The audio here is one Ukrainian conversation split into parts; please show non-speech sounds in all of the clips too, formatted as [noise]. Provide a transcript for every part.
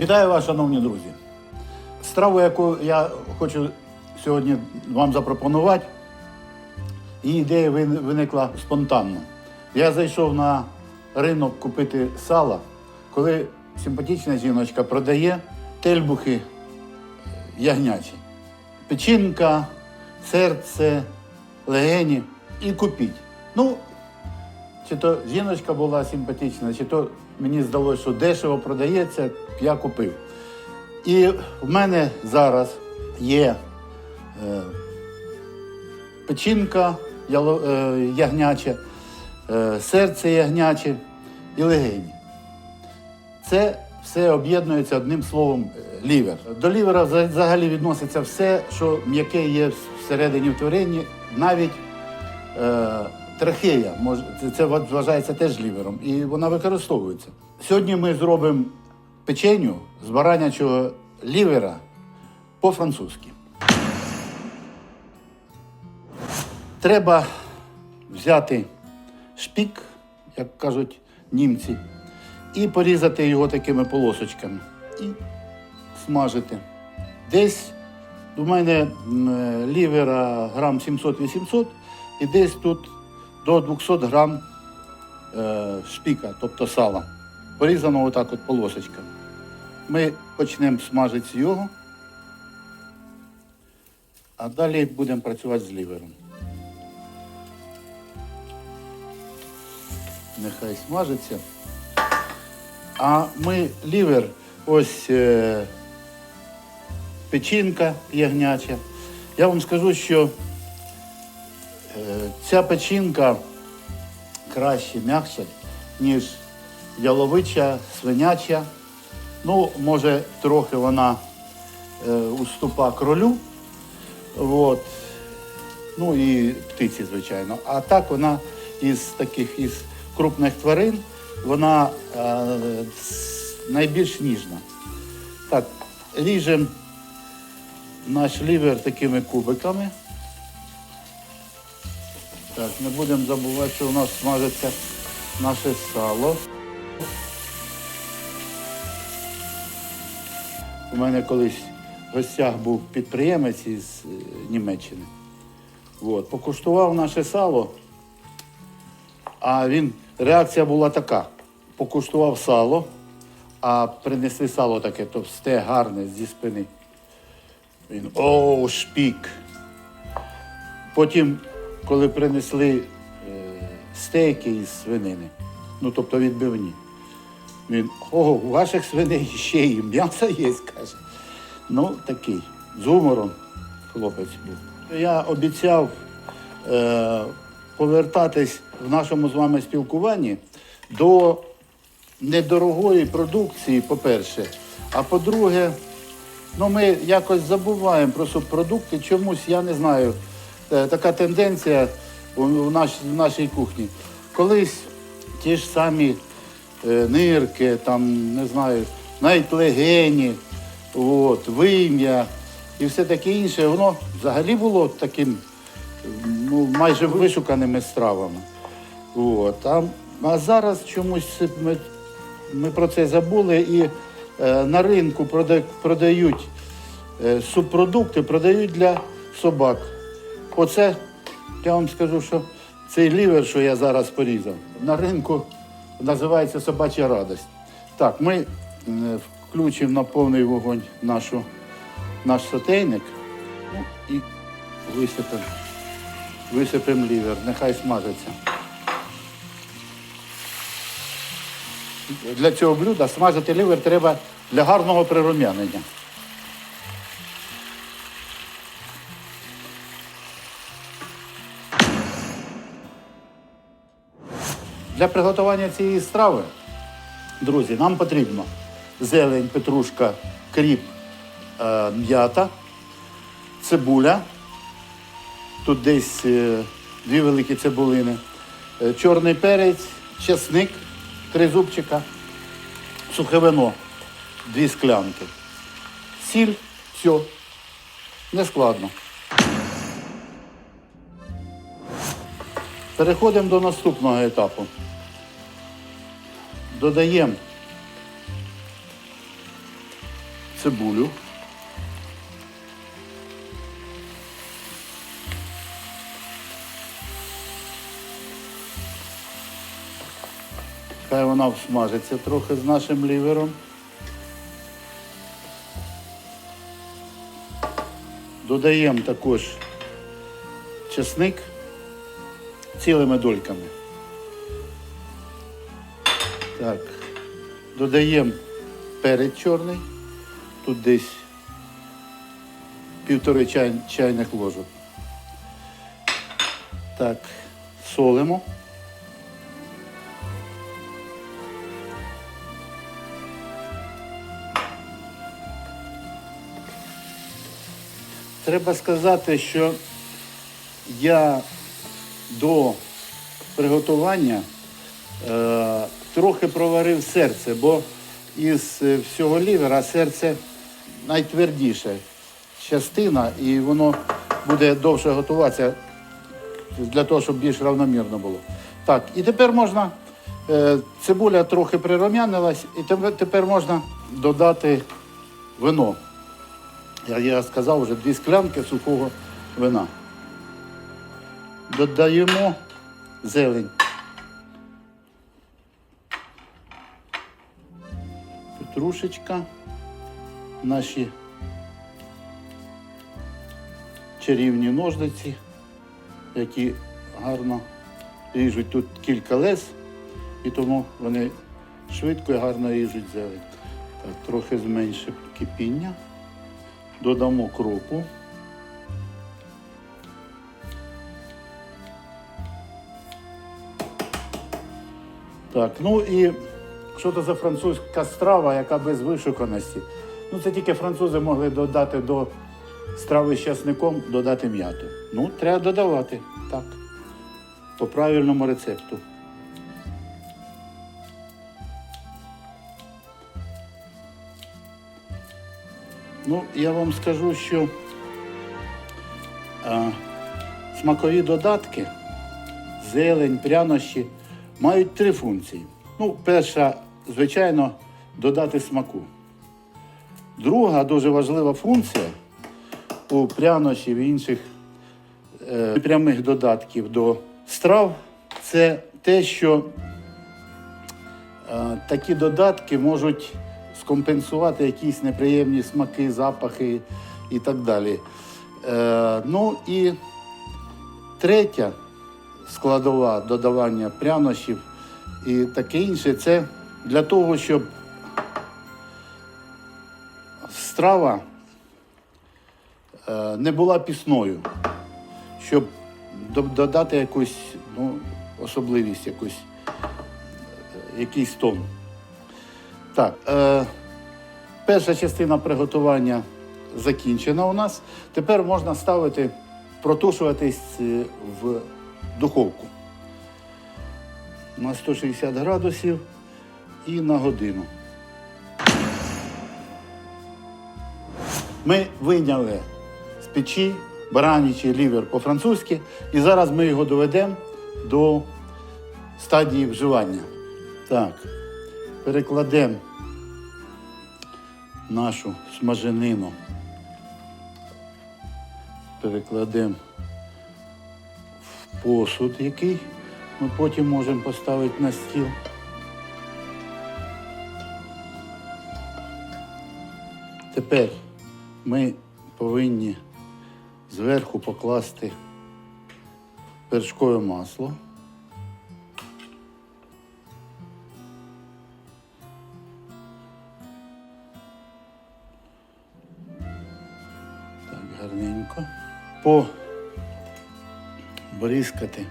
Вітаю вас, шановні друзі. Страву, яку я хочу сьогодні вам запропонувати, її ідея виникла спонтанно. Я зайшов на ринок купити сала, коли симпатична жіночка продає тельбухи ягнячі. Печінка, серце, легені і купіть. Ну, чи то жіночка була симпатична, чи то мені здалося, що дешево продається, я купив. І в мене зараз є е, печінка е, ягняча, е, серце ягняче і легені. Це все об'єднується одним словом е, лівер. До лівера взагалі відноситься все, що м'яке є всередині в творінні, навіть е, трахея, це, вважається теж лівером, і вона використовується. Сьогодні ми зробимо печеню з баранячого лівера по-французьки. Треба взяти шпік, як кажуть німці, і порізати його такими полосочками. І смажити. Десь у мене е, лівера грам 700-800, і десь тут до 200 грам е, шпіка, тобто сала. Порізано отак от полосочками. Ми почнемо смажити його, а далі будемо працювати з лівером. Нехай смажиться. А ми лівер, ось е, печінка ягняча. Я вам скажу, що ця печінка краще, м'якша, ніж яловича, свиняча. Ну, може, трохи вона е, уступа кролю. От. Ну і птиці, звичайно. А так вона із таких із крупних тварин, вона е, найбільш ніжна. Так, ріжемо наш лівер такими кубиками. Так, не будемо забувати, що у нас смажиться наше сало. У мене колись в гостях був підприємець із е, Німеччини. От, покуштував наше сало, а він, реакція була така. Покуштував сало, а принесли сало таке товсте, гарне зі спини. Він о, шпік. Потім, коли принесли е, стейки із свинини, ну тобто відбивні, він, о, у ваших свиней ще і м'ясо є, [laughs] каже. Ну, такий, з гумором хлопець був. Я обіцяв е, повертатись в нашому з вами спілкуванні до недорогої продукції, по-перше. А по-друге, ну ми якось забуваємо про субпродукти. Чомусь, я не знаю, така тенденція у, у наш, в нашій кухні. Колись ті ж самі е, нирки, там, не знаю, навіть легені, от, вим'я і все таке інше, воно взагалі було таким ну, майже вишуканими стравами. От. А, а зараз чомусь ми, ми про це забули і е, на ринку продають е, субпродукти, продають для собак. Оце, я вам скажу, що цей лівер, що я зараз порізав, на ринку називається собача радость. Так, ми е, включимо на повний вогонь нашу, наш сотейник ну, і висипемо. Висипемо лівер, нехай смажиться. Для цього блюда смажити лівер треба для гарного прирум'янення. Для приготування цієї страви, друзі, нам потрібно зелень, петрушка, кріп, е, м'ята, цибуля. Тут десь е, дві великі цибулини, е, чорний перець, чесник, три зубчика, сухе вино, дві склянки, сіль, все. Нескладно. Переходимо до наступного етапу. Додаємо цибулю. Хай вона всмажиться трохи з нашим лівером. Додаємо також чесник цілими дольками. Так. Додаємо перець чорний. Тут десь півтори чай, чайних ложок. Так, солимо. Треба сказати, що я до приготування е, трохи проварив серце, бо із е, всього лівера серце найтвердіша частина, і воно буде довше готуватися для того, щоб більш равномірно було. Так, і тепер можна, е, цибуля трохи прирум'янилась, і тепер, можна додати вино. Я, я сказав вже дві склянки сухого вина. Додаємо зелень. Петрушечка. Наші чарівні ножниці, які гарно ріжуть тут кілька лез, і тому вони швидко і гарно ріжуть зелень. Так, трохи зменшимо кипіння. Додамо кропу. Так, ну і що це за французька страва, яка без вишуканості? Ну, це тільки французи могли додати до страви з часником, додати м'яту. Ну, треба додавати, так. По правильному рецепту. Ну, я вам скажу, що а, смакові додатки, зелень, прянощі мають три функції. Ну, перша, звичайно, додати смаку. Друга дуже важлива функція у прянощів і інших е, прямих додатків до страв це те, що е, такі додатки можуть скомпенсувати якісь неприємні смаки, запахи і так далі. Е, ну і третя складова додавання прянощів і таке інше це для того, щоб страва е, не була пісною, щоб додати якусь ну, особливість, якусь, якийсь тон. Так, е, перша частина приготування закінчена у нас. Тепер можна ставити, протушуватись е, в духовку на 160 градусів і на годину. Ми вийняли з печі баранячий лівер по-французьки, і зараз ми його доведемо до стадії вживання. Так, перекладемо нашу смаженину. Перекладемо в посуд, який ми потім можемо поставити на стіл. Тепер ми повинні зверху покласти вершкове масло. Так, гарненько. Побризкати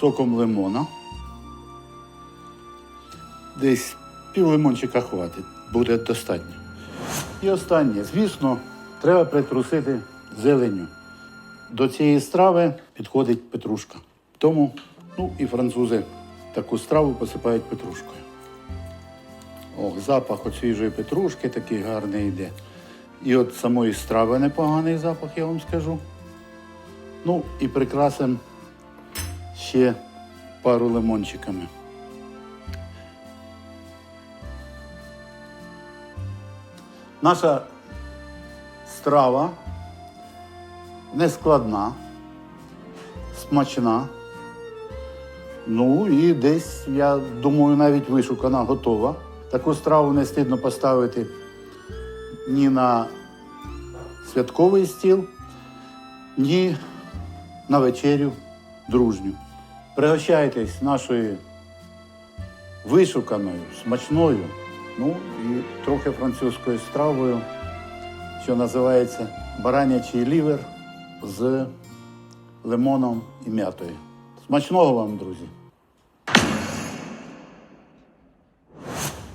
соком лимона. Десь пів лимончика хватить, буде достатньо. І останнє, звісно, треба притрусити зеленню. До цієї страви підходить петрушка. Тому, ну і французи таку страву посипають петрушкою. Ох, запах от свіжої петрушки такий гарний йде. І от самої страви непоганий запах, я вам скажу. Ну і прикрасимо ще пару лимончиками. Наша страва нескладна, смачна. Ну і десь, я думаю, навіть вишукана, готова. Таку страву не стидно поставити ні на святковий стіл, ні на вечерю дружню. Пригощайтесь нашою вишуканою, смачною, ну і трохи французькою стравою, що називається баранячий лівер з лимоном і м'ятою. Смачного вам, друзі!